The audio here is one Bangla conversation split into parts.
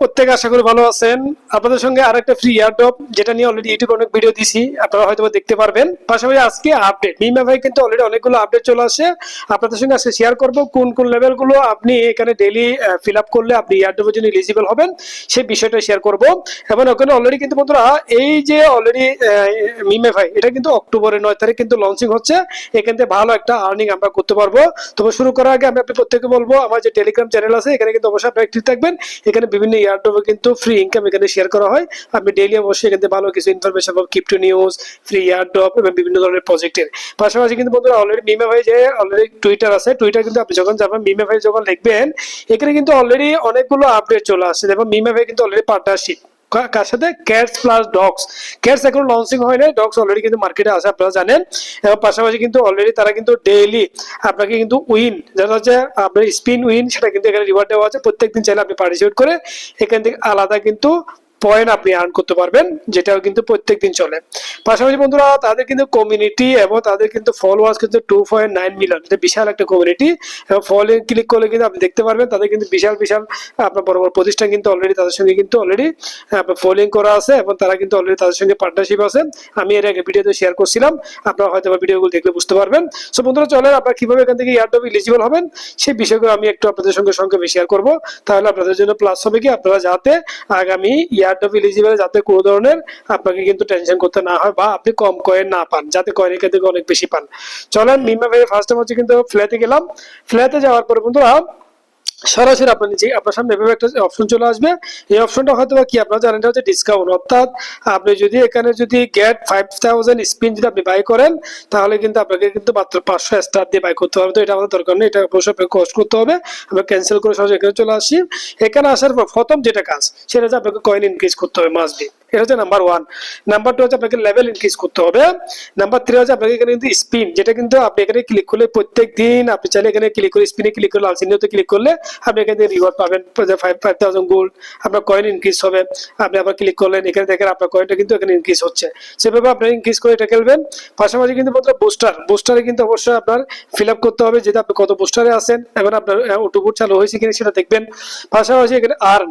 প্রত্যেকে আপনি হবেন। সেই বিষয়টা শেয়ার এবং ওখানে অলরেডি কিন্তু বন্ধুরা, এই যে অলরেডি মিমে ভাই, এটা কিন্তু অক্টোবরের নয় তারিখ কিন্তু লঞ্চিং হচ্ছে। এখান ভালো একটা আর্নিং আমরা করতে পারব। তবে শুরু করার আগে আমি আপনি প্রত্যেককে বলব, আমার যে টেলিগ্রাম চ্যানেল আছে, এখানে কিন্তু অবশ্যই থাকবেন। এখানে বিভিন্ন ইয়ারড্রপে কিন্তু ফ্রি ইনকাম এখানে শেয়ার করা হয়। আপনি ডেইলি অবশ্যই এখানে ভালো কিছু ইনফরমেশন পাবেন ক্রিপ্টো নিউজ ফ্রি ইয়ারডপ এবং বিভিন্ন ধরনের প্রজেক্টের পাশাপাশি কিন্তু বন্ধুরা অলরেডি মিমে ভাই যে অলরেডি টুইটার আছে টুইটার কিন্তু আপনি যখন যাবেন মিমে ভাই যখন লিখবেন এখানে কিন্তু অলরেডি অনেকগুলো আপডেট চলে আসছে। দেখুন মিমে ভাই কিন্তু অলরেডি পার্টনারশিপ কার সাথে? ক্যাটস প্লাস ডগস ক্যাটস এখন লঞ্চিং হয় নাই ডগস অলরেডি কিন্তু মার্কেটে আছে, আপনারা জানেন। এবং পাশাপাশি কিন্তু অলরেডি তারা কিন্তু ডেইলি আপনাকে কিন্তু উইন যেটা হচ্ছে আপনার স্পিন উইন সেটা কিন্তু এখানে রিওয়ার্ড দেওয়া আছে। প্রত্যেকদিন চাইলে আপনি পার্টিসিপেট করে এখান থেকে আলাদা কিন্তু পয়েন্ট আপনি আর্ন করতে পারবেন, যেটাও কিন্তু প্রত্যেক দিন চলে। পাশাপাশি বন্ধুরা, তাদের কিন্তু কমিউনিটি এবং তাদের কিন্তু ফলোয়ার্স কিন্তু টু পয়েন্ট নাইন মিলিয়ন এটা বিশাল একটা কমিউনিটি এবং ফলো ক্লিক করলে কিন্তু আপনি দেখতে পারবেন, তাদের কিন্তু বিশাল বিশাল আপনার বড় বড় প্রতিষ্ঠান কিন্তু অলরেডি তাদের সঙ্গে কিন্তু অলরেডি আপনার ফলোইং করা আছে এবং তারা কিন্তু অলরেডি তাদের সঙ্গে পার্টনারশিপ আছে। আমি এর আগে ভিডিওতে শেয়ার করছিলাম, আপনারা হয়তো ভিডিওগুলো দেখলে বুঝতে পারবেন। সো বন্ধুরা, চলেন আপনারা কীভাবে এখান থেকে ইয়ারডব ইলিজিবল হবেন, সেই বিষয়গুলো আমি একটু আপনাদের সঙ্গে সংক্ষেপে শেয়ার করব। তাহলে আপনাদের জন্য প্লাস হবে কি, আপনারা যাতে আগামী ইয়ারডব এলিজিবল যাতে কোনো ধরনের আপনাকে কিন্তু টেনশন করতে না হয় বা আপনি কম কয়েন না পান, যাতে কয়েনের ক্ষেত্রে অনেক বেশি পান। চলেন মিমা ভাই ফার্স্ট টাইম হচ্ছে কিন্তু ফ্ল্যাটে গেলাম। ফ্ল্যাটে যাওয়ার পরে বন্ধুরা সরাসরি আপনার নিচে, আপনার সামনে এভাবে একটা অপশন চলে আসবে। এই অপশনটা হয়তো বা কি? আপনারা জানেন হচ্ছে ডিসকাউন্ট অর্থাৎ আপনি যদি এখানে যদি গেট ফাইভ থাউজেন্ড স্পিন যদি আপনি বাই করেন, তাহলে কিন্তু আপনাকে কিন্তু মাত্র পাঁচশো স্টার দিয়ে বাই করতে হবে। তো এটা আমাদের দরকার নেই, এটা অবশ্যই আপনাকে কষ্ট করতে হবে। আমরা ক্যান্সেল করে সরাসরি এখানে চলে আসি। এখানে আসার পর প্রথম যেটা কাজ, সেটা হচ্ছে আপনাকে কয়েন ইনক্রিজ করতে হবে মাস। বি এটা হচ্ছে নাম্বার ওয়ান নাম্বার টু হচ্ছে আপনাকে লেভেল ইনক্রিজ করতে হবে। নাম্বার থ্রি হচ্ছে আপনাকে এখানে কিন্তু স্পিন যেটা কিন্তু আপনি এখানে ক্লিক করলে প্রত্যেক দিন আপনি চাইলে এখানে ক্লিক করে স্পিনে ক্লিক করে লাল চিহ্নতে ক্লিক করলে আপনি এখানে রিওয়ার্ড পাবেন। ফাইভ ফাইভ থাউজেন্ড গোল্ড আপনার কয়েন ইনক্রিজ হবে। আপনি আবার ক্লিক করলেন, এখানে দেখেন আপনার কয়েনটা কিন্তু এখানে ইনক্রিজ হচ্ছে। সেভাবে আপনি ইনক্রিজ করে এটা খেলবেন। পাশাপাশি কিন্তু বলতে বুস্টার বুস্টারে কিন্তু অবশ্যই আপনার ফিল আপ করতে হবে যেটা আপনি কত বুস্টারে আছেন, এখন আপনার ওটুকুর চালু হয়েছে কিনা সেটা দেখবেন। পাশাপাশি এখানে আর্ন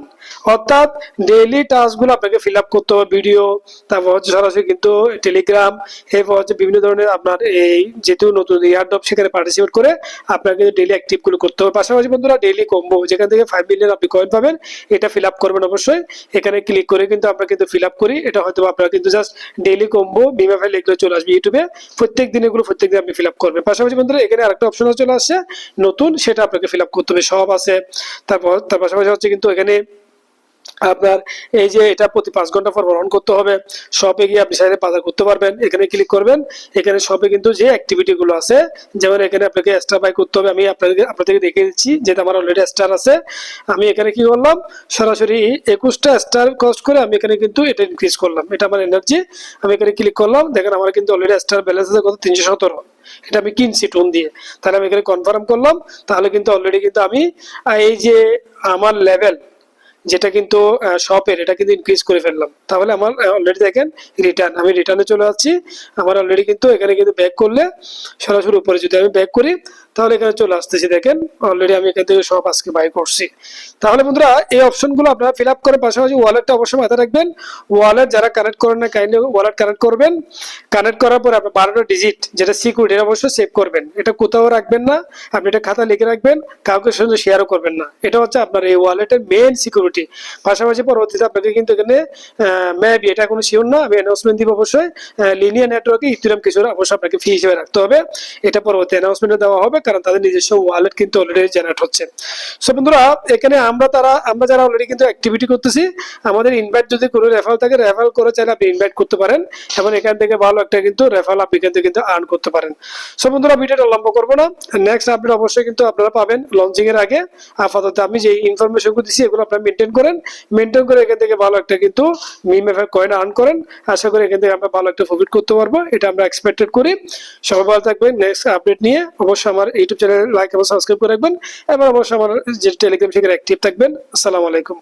অর্থাৎ ডেইলি টাস্কগুলো আপনাকে ফিল আপ করতে হবে ভিডিও তারপর হচ্ছে সরাসরি কিন্তু টেলিগ্রাম এরপর হচ্ছে বিভিন্ন ধরনের আপনার এই যেহেতু নতুন ইয়ারডপ সেখানে পার্টিসিপেট করে আপনাকে কিন্তু ডেলি অ্যাক্টিভগুলো করতে হবে। পাশাপাশি বন্ধুরা ডেলি কম্বো যেখান থেকে ফাইভ মিলিয়ন আপনি কয়েন পাবেন, এটা ফিল আপ করবেন অবশ্যই। এখানে ক্লিক করে কিন্তু আমরা কিন্তু ফিল আপ করি। এটা হয়তো আপনারা কিন্তু জাস্ট ডেইলি কম্বো বিমা ফাইল এগুলো চলে আসবে ইউটিউবে প্রত্যেক দিন এগুলো প্রত্যেক দিন আপনি ফিল আপ করবেন। পাশাপাশি বন্ধুরা এখানে আরেকটা অপশন চলে আসছে, নতুন সেটা আপনাকে ফিল আপ করতে হবে। সব আছে। তারপর, তার পাশাপাশি হচ্ছে কিন্তু এখানে আপনার এই যে এটা প্রতি পাঁচ ঘণ্টা পর গ্রহণ করতে হবে। শপে গিয়ে আপনি সাইডে বাজার করতে পারবেন। এখানে ক্লিক করবেন। এখানে শপে কিন্তু যে অ্যাক্টিভিটিগুলো আছে, যেমন এখানে আপনাকে এক্সট্রা বাই করতে হবে। আমি আপনাদের আপনাদেরকে দেখিয়ে দিচ্ছি যেটা আমার অলরেডি স্টার আছে। আমি এখানে কি করলাম? সরাসরি একুশটা স্টার কস্ট করে আমি এখানে কিন্তু এটা ইনক্রিজ করলাম। এটা আমার এনার্জি আমি এখানে ক্লিক করলাম। দেখেন আমার কিন্তু অলরেডি স্টার ব্যালেন্স আছে কত? তিনশো সতেরো। এটা আমি কিনছি টোন দিয়ে। তাহলে আমি এখানে কনফার্ম করলাম। তাহলে কিন্তু অলরেডি কিন্তু আমি, এই যে আমার লেভেল যেটা কিন্তু শপের এটা কিন্তু ইনক্রিজ করে ফেললাম। তাহলে আমার অলরেডি দেখেন রিটার্ন আমি রিটার্নে চলে আসছি। আমার অলরেডি কিন্তু এখানে কিন্তু ব্যাক করলে সরাসরি উপরে যদি আমি ব্যাক করি তাহলে এখানে চলে আসতেছি, দেখেন। অলরেডি আমি এখান থেকে সব আজকে বাই করছি। তাহলে বন্ধুরা, এই অপশনগুলো আপনারা ফিল আপ করে পাশাপাশি ওয়ালেটটা অবশ্যই মাথায় রাখবেন। ওয়ালেট যারা কানেক্ট করেন না কাইন্ডলি ওয়ালেট কানেক্ট করবেন। কানেক্ট করার পরে আপনি বারোটা ডিজিট যেটা সিকিউরিটি এটা অবশ্যই সেভ করবেন। এটা কোথাও রাখবেন না, আপনি এটা খাতা লিখে রাখবেন, কাউকে সঙ্গে শেয়ারও করবেন না। এটা হচ্ছে আপনার এই ওয়ালেটের মেইন সিকিউরিটি পাশাপাশি পরবর্তীতে আপনাকে কিন্তু এখানে মেবি এটা কোনো শিওর না, আমি অ্যানাউন্সমেন্ট দিব অবশ্যই। লিনিয়ার নেটওয়ার্কে ইথিরাম কিছু অবশ্যই আপনাকে ফি হিসেবে রাখতে হবে। এটা পরবর্তী অ্যানাউন্সমেন্টে দেওয়া হবে। কারণ তাদের নিজস্ব ওয়ালেট কিন্তু অলরেডি জেনারেট হচ্ছে। সো বন্ধুরা, এখানে আমরা তারা, আমরা যারা অলরেডি কিন্তু অ্যাক্টিভিটি করতেছি, আমাদের ইনভাইট যদি কোনো রেফার থাকে রেফার করে চাইলে আপনি ইনভাইট করতে পারেন, এবং এখান থেকে ভালো একটা কিন্তু রেফার আপনি থেকে কিন্তু আর্ন করতে পারেন। সো বন্ধুরা, ভিডিওটা লম্বা করব না। নেক্সট আপডেট অবশ্যই কিন্তু আপনারা পাবেন লঞ্চিং এর আগে। আপাতত আমি যে ইনফরমেশনগুলো দিচ্ছি এগুলো আপনারা মেনটেন করেন। মেনটেন করে এখান থেকে ভালো একটা কিন্তু মিম এফ কয়েন আর্ন করেন। আশা করি এখান থেকে আমরা ভালো একটা প্রফিট করতে পারব। এটা আমরা এক্সপেক্টেড করি। সবাই ভালো থাকবেন। নেক্সট আপডেট নিয়ে অবশ্যই আমার ইউটিউব চ্যানেল লাইক এবং সাবস্ক্রাইব করে রাখবেন এবং অবশ্যই আমার যে টেলিগ্রাম সেখানে অ্যাক্টিভ থাকবেন। আসসালামু আলাইকুম।